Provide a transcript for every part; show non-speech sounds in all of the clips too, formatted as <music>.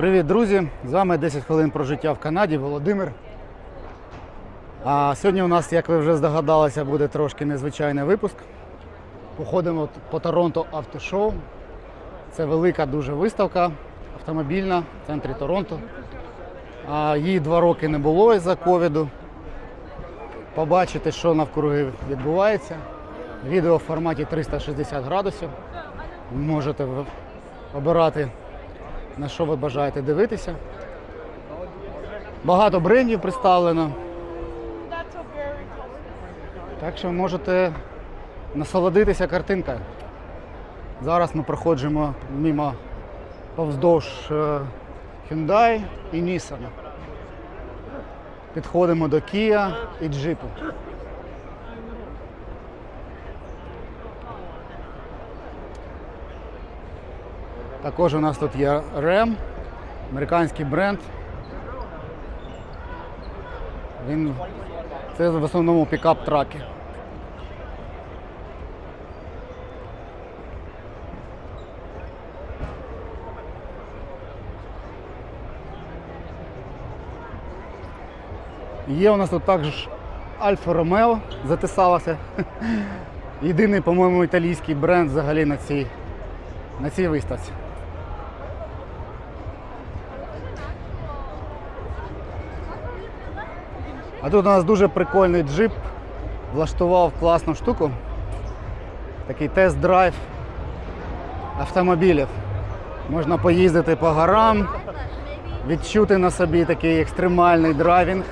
Привіт, друзі! З вами 10 хвилин про життя в Канаді, Володимир. А сьогодні у нас, як ви вже здогадалися, буде трошки незвичайний випуск. Походимо по Торонто автошоу. Це велика дуже виставка автомобільна в центрі Торонто. А, її два роки не було із-за ковіду. Побачити, що навкруги відбувається. Відео в форматі 360 градусів. Можете обирати на що ви бажаєте дивитися. Багато брендів представлено, так що можете насолодитися картинкою. Зараз ми проходимо мимо повздовж е, Hyundai і Nissan. Підходимо до Kia і Jeep. Також у нас тут є Ram, американський бренд. Він це в основному пікап-траки. Є у нас тут також Альфа Ромео затисалася. <laughs> Єдиний, по-моєму, італійський бренд взагалі на цій, на цій виставці. А тут у нас дуже прикольний джип. Влаштував класну штуку. Такий тест-драйв автомобілів. Можна поїздити по горам, відчути на собі такий екстремальний драйвінг.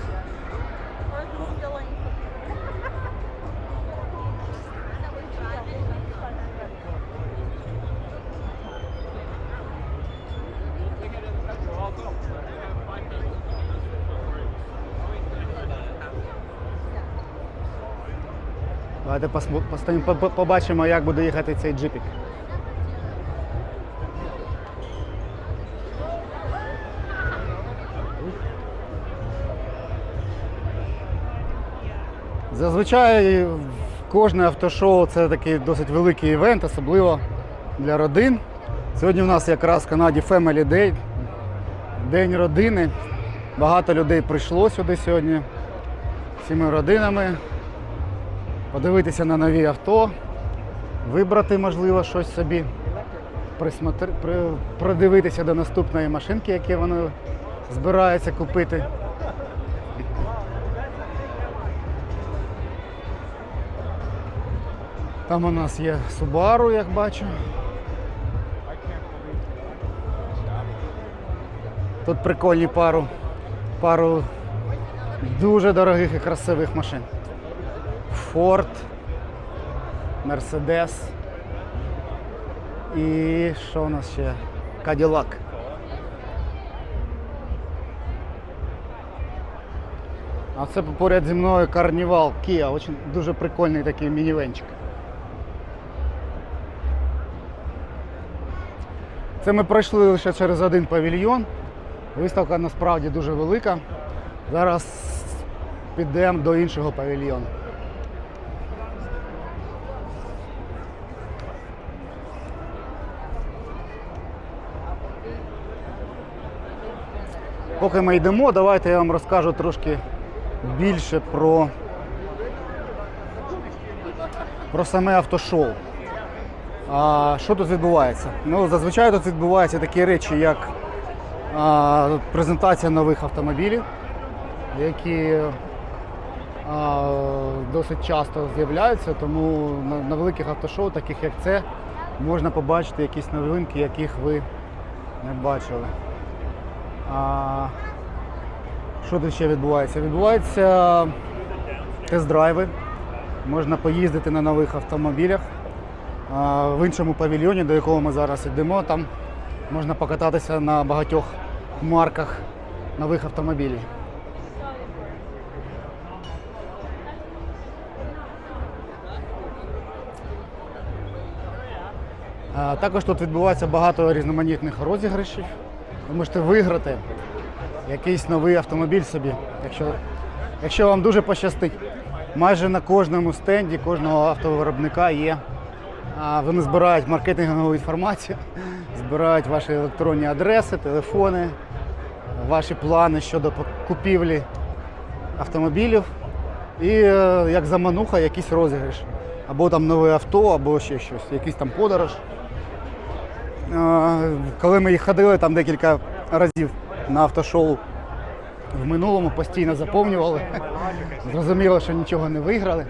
Давайте побачимо, як буде їхати цей джипік. Зазвичай кожне автошоу це такий досить великий івент, особливо для родин. Сьогодні у нас якраз в Канаді Family Day, День родини. Багато людей прийшло сюди сьогодні всіми родинами подивитися на нові авто, вибрати, можливо, щось собі, присмотр... при... продивитися до наступної машинки, яку вони збираються купити. Там у нас є Subaru, як бачу. Тут прикольні пару, пару дуже дорогих і красивих машин. Ford, Mercedes і що у нас ще? Cadillac. А це поряд зі мною Carnival Kia, очень, дуже прикольний такий мінівенчик. Це ми пройшли лише через один павільйон. Виставка насправді дуже велика. Зараз підемо до іншого павільйону. Поки ми йдемо, давайте я вам розкажу трошки більше про, про саме автошоу. А, що тут відбувається? Ну, зазвичай тут відбуваються такі речі, як а, презентація нових автомобілів, які а, досить часто з'являються, тому на, на великих автошоу, таких як це, можна побачити якісь новинки, яких ви не бачили. Що тут ще відбувається? Відбуваються тест-драйви. Можна поїздити на нових автомобілях. В іншому павільйоні, до якого ми зараз йдемо, там можна покататися на багатьох марках нових автомобілів. Також тут відбувається багато різноманітних розіграшів. Ви можете виграти якийсь новий автомобіль собі, якщо, якщо вам дуже пощастить. Майже на кожному стенді кожного автовиробника є Вони збирають маркетингову інформацію, <laughs> збирають ваші електронні адреси, телефони, ваші плани щодо купівлі автомобілів. І е, як замануха, якийсь розіграш. Або там нове авто, або ще щось, якийсь там подорож. Коли ми їх ходили там декілька разів на автошоу в минулому, постійно заповнювали. <laughs> Зрозуміло, що нічого не виграли.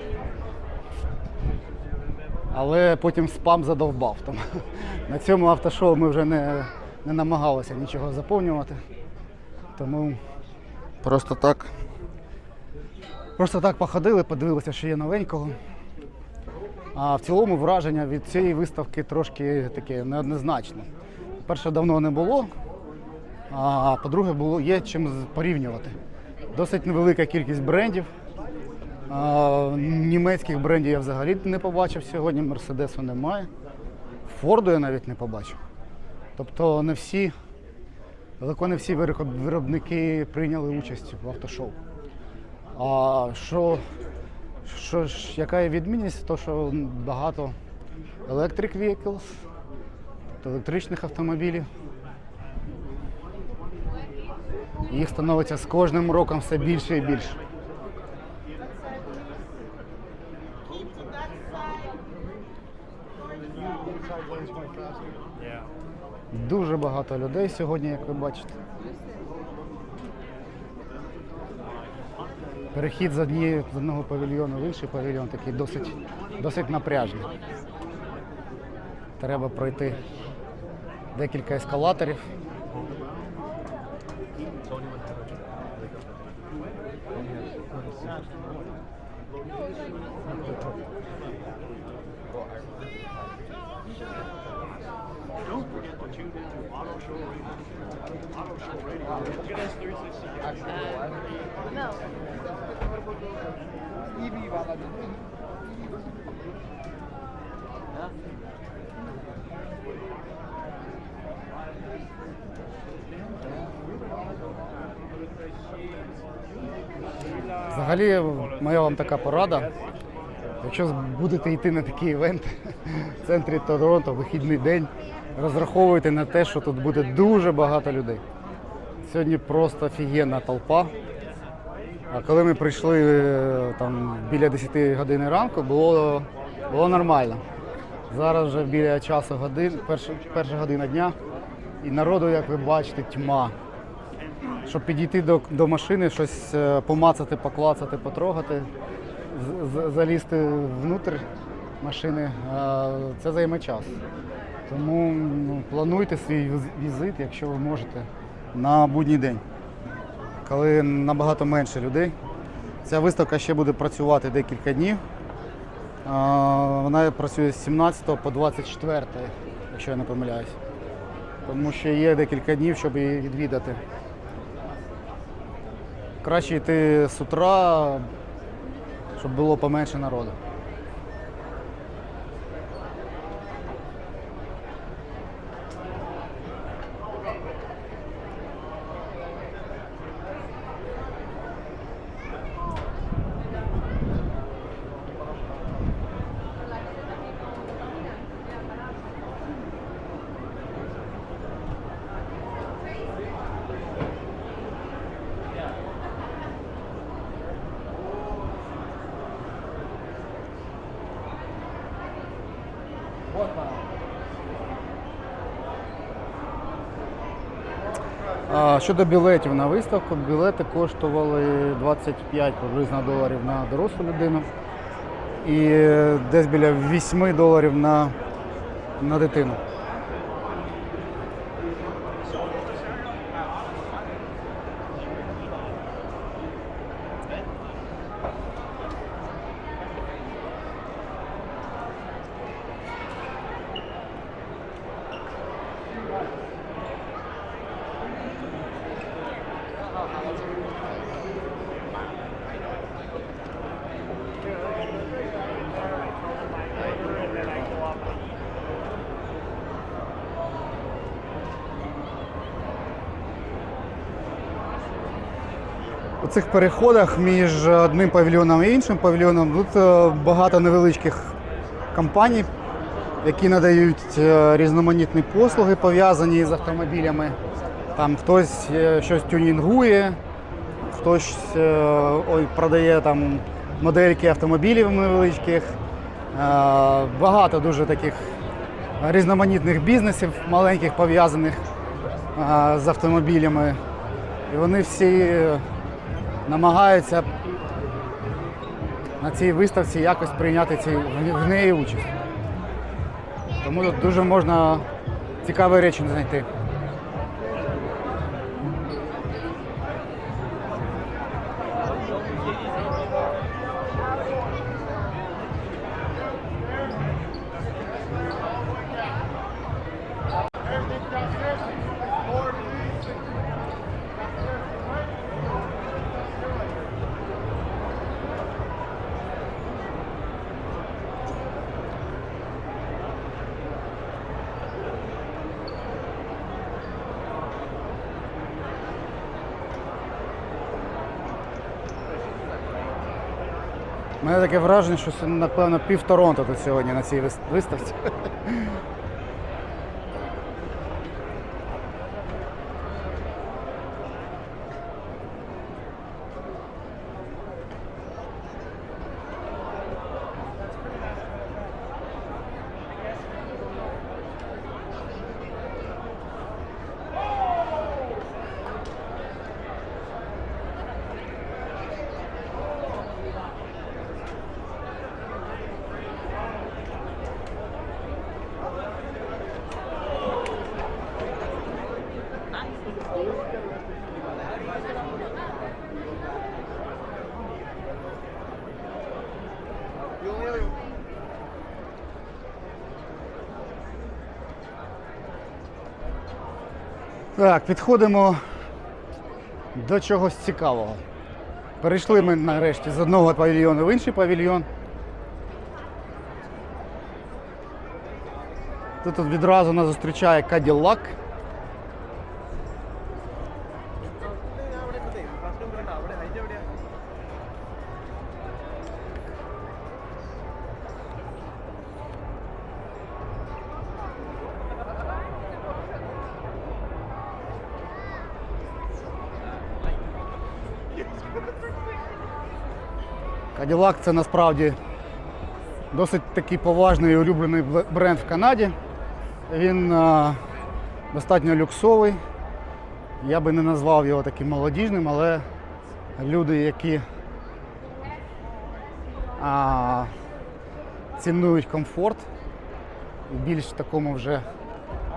Але потім спам задовбав. Тому <laughs> на цьому автошоу ми вже не, не намагалися нічого заповнювати. Тому просто так. Просто так походили, подивилися, що є новенького. А в цілому враження від цієї виставки трошки таке неоднозначне. Перше, давно не було, а по-друге, було, є чим порівнювати. Досить невелика кількість брендів. А, німецьких брендів я взагалі не побачив сьогодні, Мерседесу немає. Форду я навіть не побачив. Тобто не всі, далеко не всі виробники прийняли участь в автошоу. А що, що ж, яка є відмінність? То, що багато electric vehicles, електричних автомобілів. Їх становиться з кожним роком все більше і більше. Дуже багато людей сьогодні, як ви бачите. Перехід з, однієї, з одного павільйону в інший павільйон такий досить, досить напряжний. Треба пройти декілька ескалаторів. Взагалі, моя вам така порада. Якщо будете йти на такий івент в центрі Торонто, вихідний день, розраховуйте на те, що тут буде дуже багато людей. Сьогодні просто офігенна толпа. А коли ми прийшли е, там біля 10 години ранку, було, було нормально. Зараз вже біля часу годин, перша, перша година дня, і народу, як ви бачите, тьма. Щоб підійти до, до машини, щось е, помацати, поклацати, потрогати, з- залізти внутрь машини, е, це займе час. Тому ну, плануйте свій візит, якщо ви можете, на будній день, коли набагато менше людей. Ця виставка ще буде працювати декілька днів. Вона працює з 17 по 24, якщо я не помиляюсь. Тому що є декілька днів, щоб її відвідати. Краще йти з утра, щоб було поменше народу. А, Щодо білетів на виставку, білети коштували 25 приблизно доларів на дорослу людину і е, десь біля 8 доларів на, на дитину. У цих переходах між одним павільйоном і іншим павільйоном тут е, багато невеличких компаній які надають е, різноманітні послуги, пов'язані з автомобілями. Там хтось е, щось тюнінгує, хтось ой, продає там модельки автомобілів невеличких. Багато дуже таких різноманітних бізнесів, маленьких пов'язаних з автомобілями. І вони всі намагаються на цій виставці якось прийняти ці, в- неї участь. Тому тут дуже можна цікаві речі знайти. Мене таке враження, що напевно пів Торонто тут сьогодні на цій виставці. Так, підходимо до чогось цікавого. Перейшли ми нарешті з одного павільйону в інший павільйон. Тут відразу нас зустрічає Cadillac. Cadillac це насправді досить такий поважний і улюблений бренд в Канаді. Він а, достатньо люксовий. Я би не назвав його таким молодіжним, але люди, які а, цінують комфорт і більш такому вже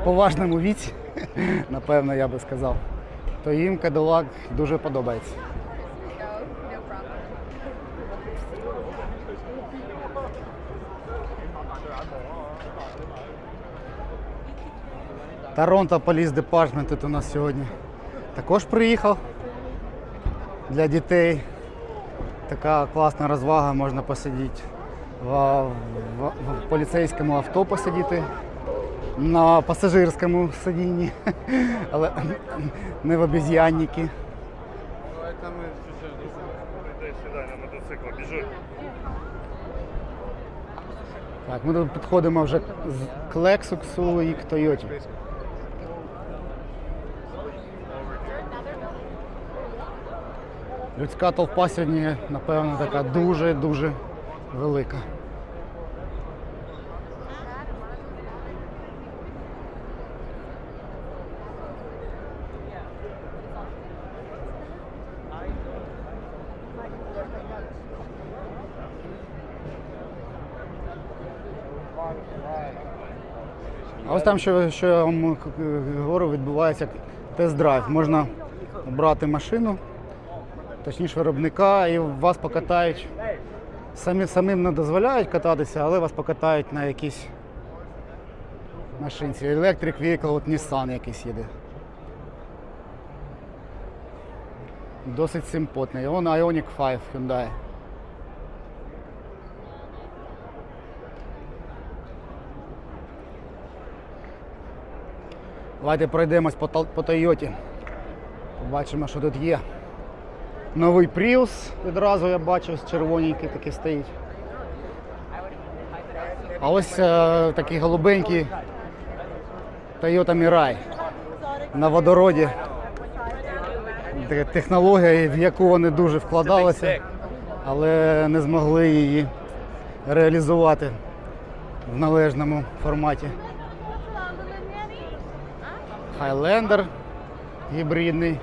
поважному віці, <laughs> напевно, я би сказав, то їм Cadillac дуже подобається. Торонто Police Department тут у нас сьогодні також приїхав для дітей. Така класна розвага, можна посидіти в, в, в поліцейському авто посидіти на пасажирському сидінні, <laughs> але не в біжи. Так, ми тут підходимо вже з Лексусу і к Тойоті. Людська толпа сьогодні, напевно, така дуже-дуже велика. А ось там, що, що я вам е, говорю, відбувається тест-драйв. Можна брати машину, точніше виробника, і вас покатають. Самі, самим не дозволяють кататися, але вас покатають на якійсь машинці. Electric Vehicle, от Nissan якийсь їде. Досить симпотний. Вон Ioniq 5 Hyundai. Давайте пройдемось по Тойоті. Побачимо, що тут є. Новий Prius відразу я бачив, червоненький такий стоїть. А ось е, такий голубенький Toyota Mirai на водороді. Технологія, в яку вони дуже вкладалися, але не змогли її реалізувати в належному форматі. Highlander гібридний.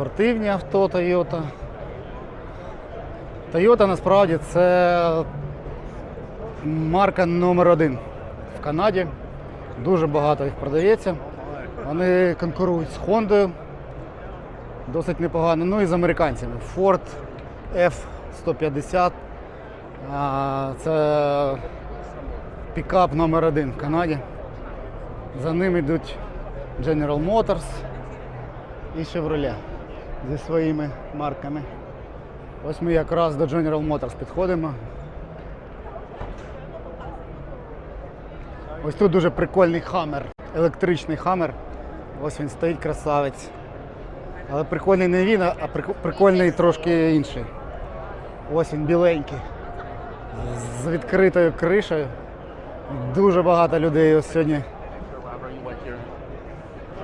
Спортивні авто Toyota. Toyota насправді це марка номер один в Канаді. Дуже багато їх продається. Вони конкурують з Honda досить непогано. Ну і з американцями. Ford F-150. Це пікап номер один в Канаді. За ним йдуть General Motors і Chevrolet зі своїми марками. Ось ми якраз до General Motors підходимо. Ось тут дуже прикольний хаммер, електричний хаммер. Ось він стоїть красавець. Але прикольний не він, а прик- прикольний трошки інший. Ось він біленький. З відкритою кришею. Дуже багато людей ось сьогодні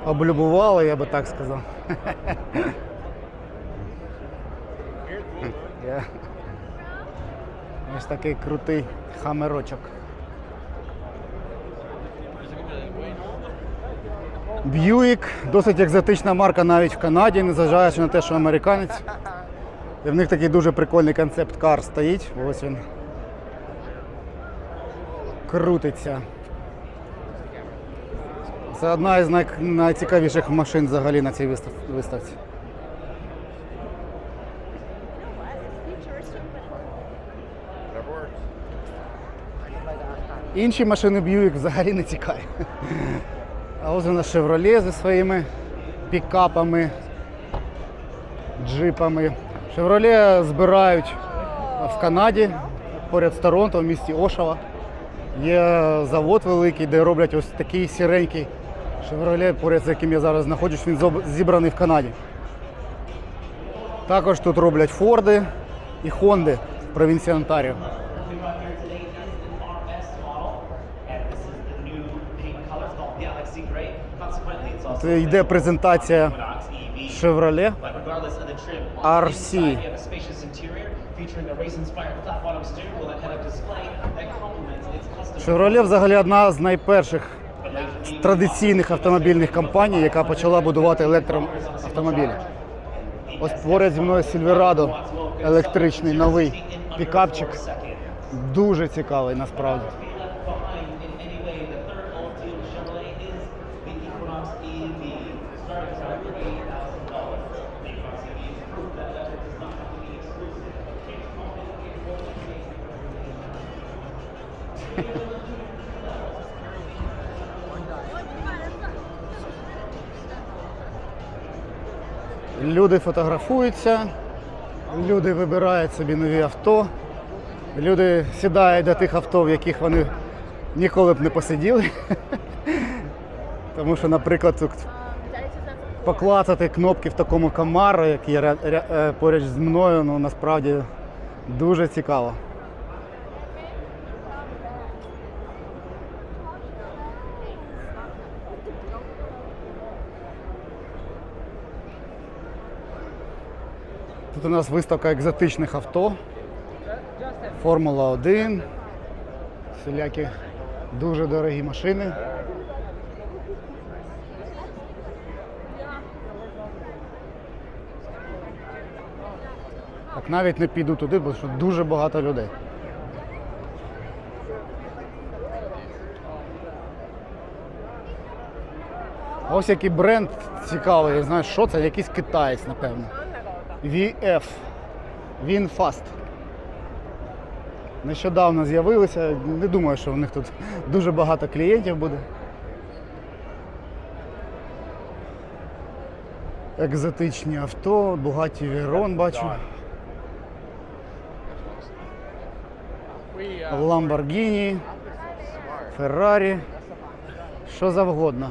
облюбували, я би так сказав. <laughs> Я- Ось такий крутий хамерочок. Б'юік досить екзотична марка навіть в Канаді, незважаючи на те, що американець. І в них такий дуже прикольний концепт кар стоїть. Ось він. Крутиться. Це одна із най... найцікавіших машин взагалі на цій виставці. Інші машини Buick взагалі не цікаві. А ось у нас зі своїми пікапами, джипами. Chevrolet збирають в Канаді, поряд з Торонто, в місті Ошава. Є завод великий, де роблять ось такий сіренький Chevrolet, поряд з яким я зараз знаходжусь, він зібраний в Канаді. Також тут роблять Форди і Хонди в провінції Онтаріо. Display that complements its custom. Chevrolet взагалі одна з найперших традиційних автомобільних компаній, яка почала будувати електроавтомобілі. Ось поряд зі мною Silverado електричний новий пікапчик. Дуже цікавий насправді. Люди фотографуються, люди вибирають собі нові авто, люди сідають до тих авто, в яких вони ніколи б не посиділи. <laughs> Тому що, наприклад, поклацати кнопки в такому камару, як е, поруч з мною, ну насправді дуже цікаво. Тут у нас виставка екзотичних авто. Формула 1. Всілякі дуже дорогі машини. Так навіть не піду туди, бо що дуже багато людей. Ось який бренд цікавий, знаєш, що це? Якийсь китаєць, напевно. VF. VinFast. Нещодавно з'явилися. Не думаю, що в них тут дуже багато клієнтів буде. Екзотичні авто, Bugatti Veyron бачу. Lamborghini, Ferrari. що завгодно.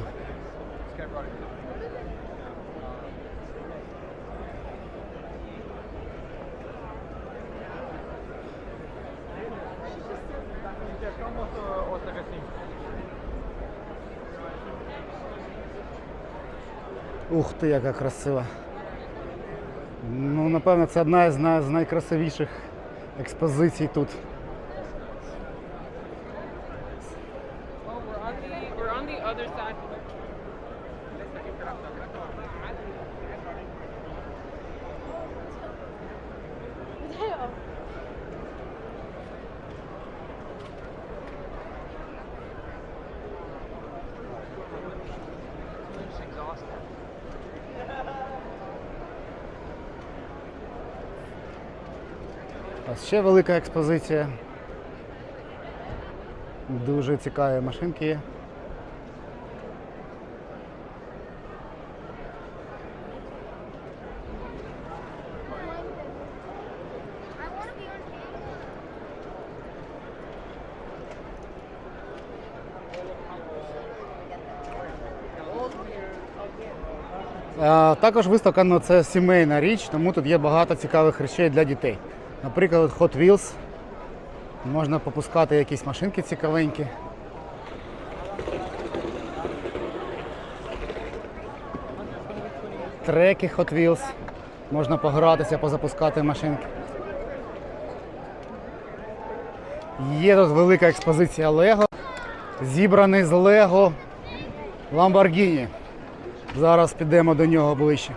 Ух ти, яка красива. Ну, напевно, це одна з найкрасивіших експозицій тут. Ще велика експозиція. Дуже цікаві машинки також виставка ну, це сімейна річ, тому тут є багато цікавих речей для дітей. Наприклад, Hot Wheels. Можна попускати якісь машинки цікавенькі. Треки Hot Wheels. Можна погратися, позапускати машинки. Є тут велика експозиція Лего. Зібраний з Лего Lamborghini. Зараз підемо до нього ближче.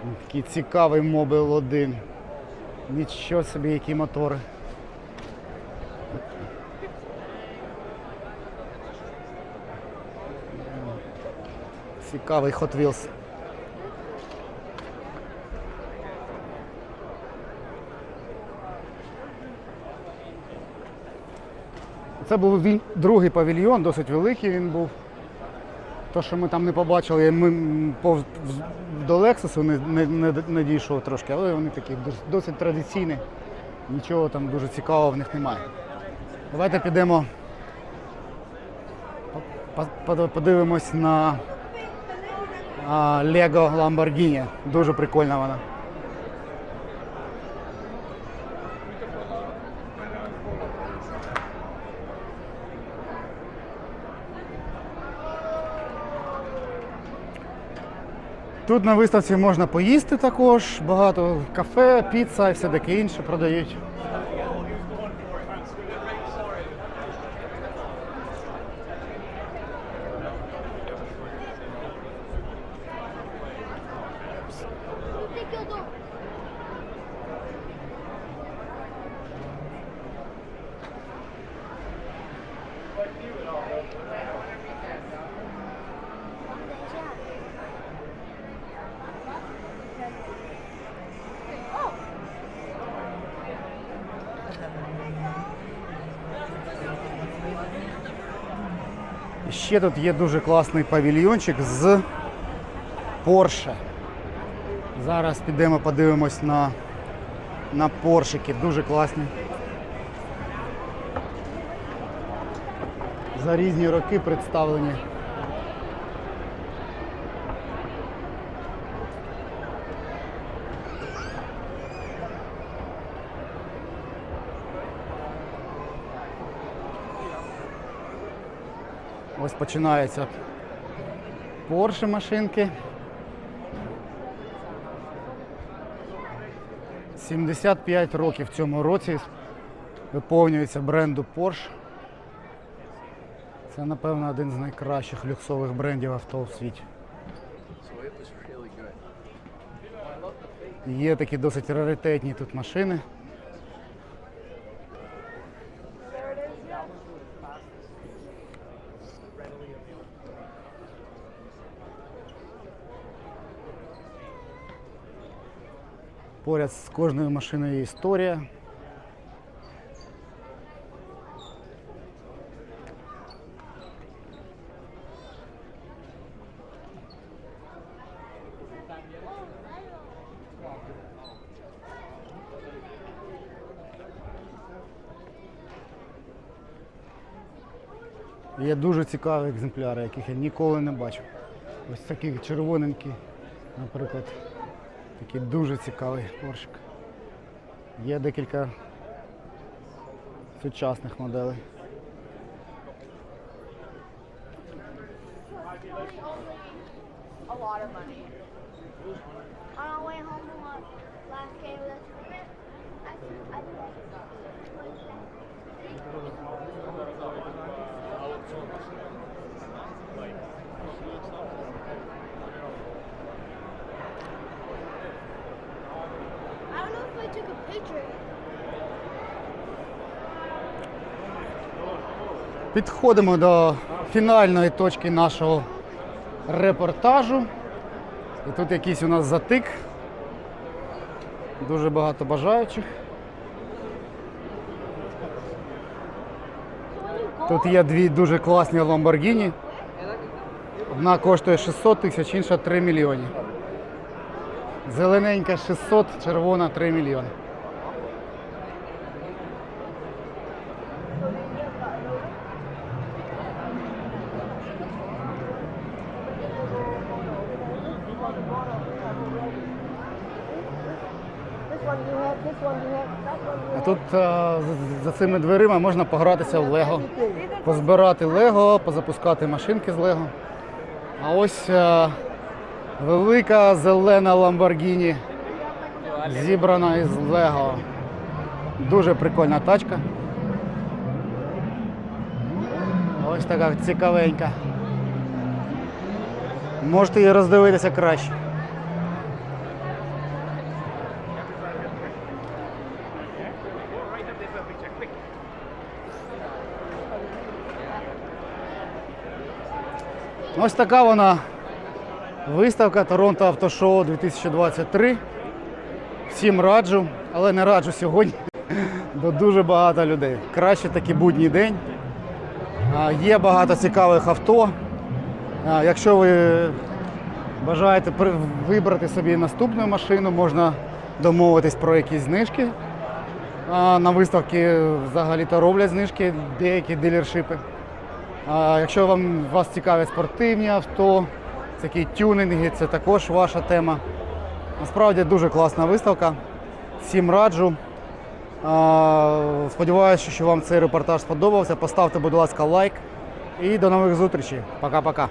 Такий цікавий Мобил 1. Нічого собі, які мотори. Цікавий Hot Wheels. Це був він, другий павільйон, досить великий він був. То, що ми там не побачили, ми повз до Лексусу не, не, не, не дійшов трошки, але вони такі досить традиційні. Нічого там дуже цікавого в них немає. Давайте підемо по- по- подивимось на Лего Lamborghini. Дуже прикольна вона. Тут на виставці можна поїсти також, багато кафе, піца і все таке інше продають. Ще тут є дуже класний павільйончик з Porsche. Зараз підемо подивимось на, на поршики. Дуже класні. За різні роки представлені. Ось починаються Porsche машинки. 75 років в цьому році виповнюється бренду Porsche. Це, напевно, один з найкращих люксових брендів авто в світі. Є такі досить раритетні тут машини. Поряд з кожною машиною історія. Є дуже цікаві екземпляри, яких я ніколи не бачив. Ось такі червоненькі, наприклад. Такий дуже цікавий поршик. Є декілька сучасних моделей. A lot of money. Підходимо до фінальної точки нашого репортажу. І тут якийсь у нас затик. Дуже багато бажаючих. Тут є дві дуже класні Lamborghini. Одна коштує 600 тисяч, інша 3 мільйони. Зелененька 600, червона 3 мільйони. А тут е, за- цими дверима можна погратися в Лего, позбирати Лего, позапускати машинки з Лего. А ось е, велика зелена Lamborghini зібрана із Лего. Дуже прикольна тачка. Ось така цікавенька. Можете її роздивитися краще. Ось така вона виставка Торонто Автошоу 2023. Всім раджу, але не раджу сьогодні, <laughs> бо дуже багато людей. Краще такий будній день. Є багато цікавих авто. Якщо ви бажаєте вибрати собі наступну машину, можна домовитись про якісь знижки. На виставці взагалі-то роблять знижки деякі дилершипи. Якщо вам вас цікавлять спортивні авто, такі тюнинги, це також ваша тема. Насправді дуже класна виставка. Всім раджу. Сподіваюся, що вам цей репортаж сподобався. Поставте, будь ласка, лайк. І до нових зустрічей. Пока-пока.